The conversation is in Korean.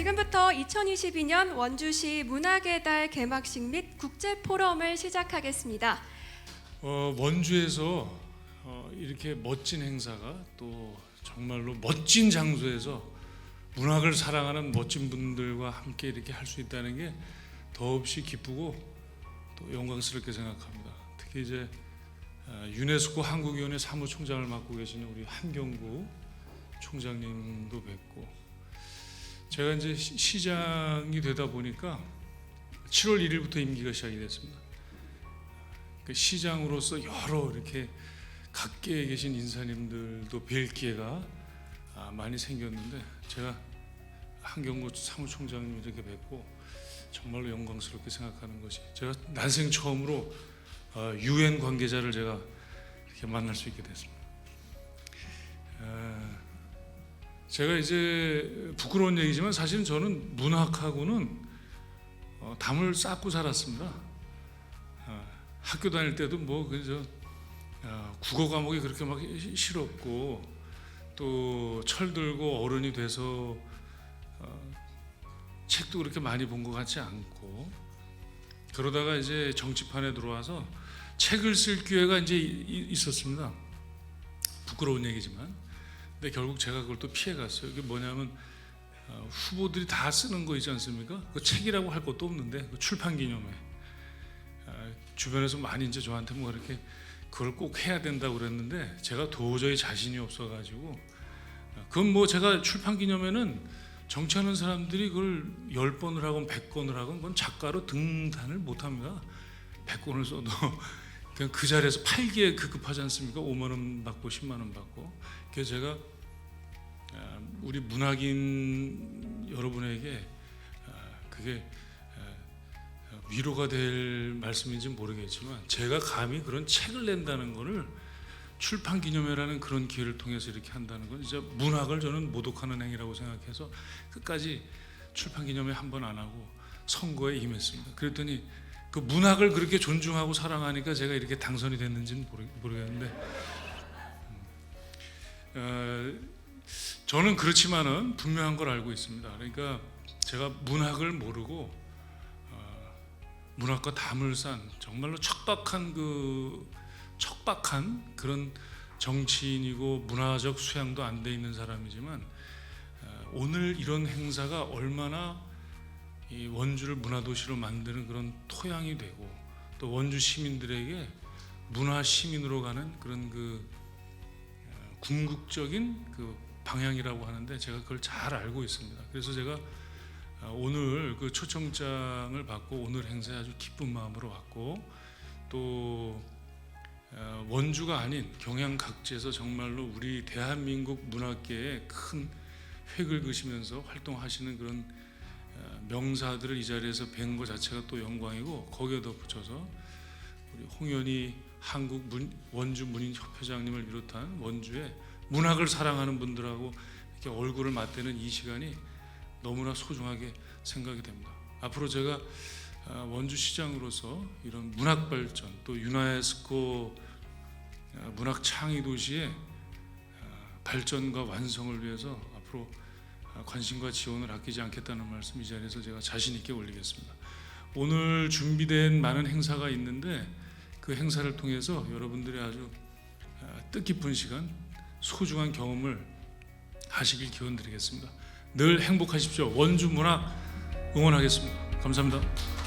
지금부터 2022년 원주시 문학의 달 개막식 및 국제 포럼을 시작하겠습니다. 어, 원주에서 어, 이렇게 멋진 행사가 또 정말로 멋진 장소에서 문학을 사랑하는 멋진 분들과 함께 이렇게 할 수 있다는 게 더없이 기쁘고 또 영광스럽게 생각합니다. 특히 이제 어, 유네스코 한국위원회 사무총장을 맡고 계시는 우리 한경구 총장님도 뵙고 제가 이제 시- 시장이 되다 보니까 7월 1일부터 임기가 시작이 됐습니다. 그 시장으로서 여러 이렇게 각계에 계신 인사님들도 뵐 기회가 아, 많이 생겼는데 제가 한경구 사무총장님 이렇게 뵙고 정말로 영광스럽게 생각하는 것이 제가 난생 처음으로 어, 유엔 관계자를 제가 이렇게 만날 수 있게 됐습니다. 제가 이제 부끄러운 얘기지만 사실은 저는 문학하고는 어, 담을 쌓고 살았습니다. 어, 학교 다닐 때도 뭐 그저 어, 국어 과목이 그렇게 막 시- 싫었고 또 철들고 어른이 돼서 어, 책도 그렇게 많이 본 것 같지 않고 그러다가 이제 정치판에 들어와서 책을 쓸 기회가 이제 있었습니다. 부끄러운 얘기지만 근데 결국 제가 그걸 또 피해갔어요. 이게 뭐냐면 어, 후보들이 다 쓰는 거 있지 않습니까? 그 책이라고 할 것도 없는데 그 출판 기념회 아, 주변에서 많이 이제 저한테 뭐 이렇게 그걸 꼭 해야 된다고 그랬는데 제가 도저히 자신이 없어가지고 아, 그건 뭐 제가 출판 기념회는 정치하는 사람들이 그걸 열 번을 하건 백 건을 하건 그건 작가로 등단을 못합니다. 백 건을 써도 그냥 그 자리에서 팔기에 급급하지 않습니까? 5만 원 받고 10만 원 받고 그래서 제가 아, 우리 문학인 여러분에게 아, 그게 아, 위로가 될 말씀인지 모르겠지만 제가 감히 그런 책을 낸다는 거를 출판 기념회라는 그런 기회를 통해서 이렇게 한다는 건 진짜 문학을 저는 모독하는 행위라고 생각해서 끝까지 출판 기념회 한 번 안 하고 선거에 임했습니다. 그랬더니 그 문학을 그렇게 존중하고 사랑하니까 제가 이렇게 당선이 됐는지는 모르, 모르겠는데 음, 어, 저는 그렇지만은 분명한 걸 알고 있습니다. 그러니까 제가 문학을 모르고 어, 문학과 담을 싼 정말로 척박한 그 척박한 그런 정치인이고 문화적 수양도 안 돼 있는 사람이지만 어, 오늘 이런 행사가 얼마나 이 원주를 문화도시로 만드는 그런 토양이 되고 또 원주 시민들에게 문화 시민으로 가는 그런 그 어, 궁극적인 그 방향이라고 하는데 제가 그걸 잘 알고 있습니다. 그래서 제가 어, 오늘 그 초청장을 받고 오늘 행사에 아주 기쁜 마음으로 왔고 또 어, 원주가 아닌 경양 각지에서 정말로 우리 대한민국 문학계에 큰 획을 그시면서 활동하시는 그런 어, 명사들을 이 자리에서 뵌 것 자체가 또 영광이고 거기에 덧붙여서 우리 홍현희 한국 문, 원주 문인 협회장님을 비롯한 원주의 문학을 사랑하는 분들하고 이렇게 얼굴을 맞대는 이 시간이 너무나 소중하게 생각이 됩니다. 앞으로 제가 아, 원주 시장으로서 이런 문학 발전 또 유네스코 아, 문학 창의 도시의 아, 발전과 완성을 위해서 앞으로 아, 관심과 지원을 아끼지 않겠다는 말씀 이 자리에서 제가 자신 있게 올리겠습니다. 오늘 준비된 많은 행사가 있는데 그 행사를 통해서 여러분들이 아주 아, 뜻깊은 시간, 소중한 경험을 하시길 기원드리겠습니다. 늘 행복하십시오. 원주 문학 응원하겠습니다. 감사합니다.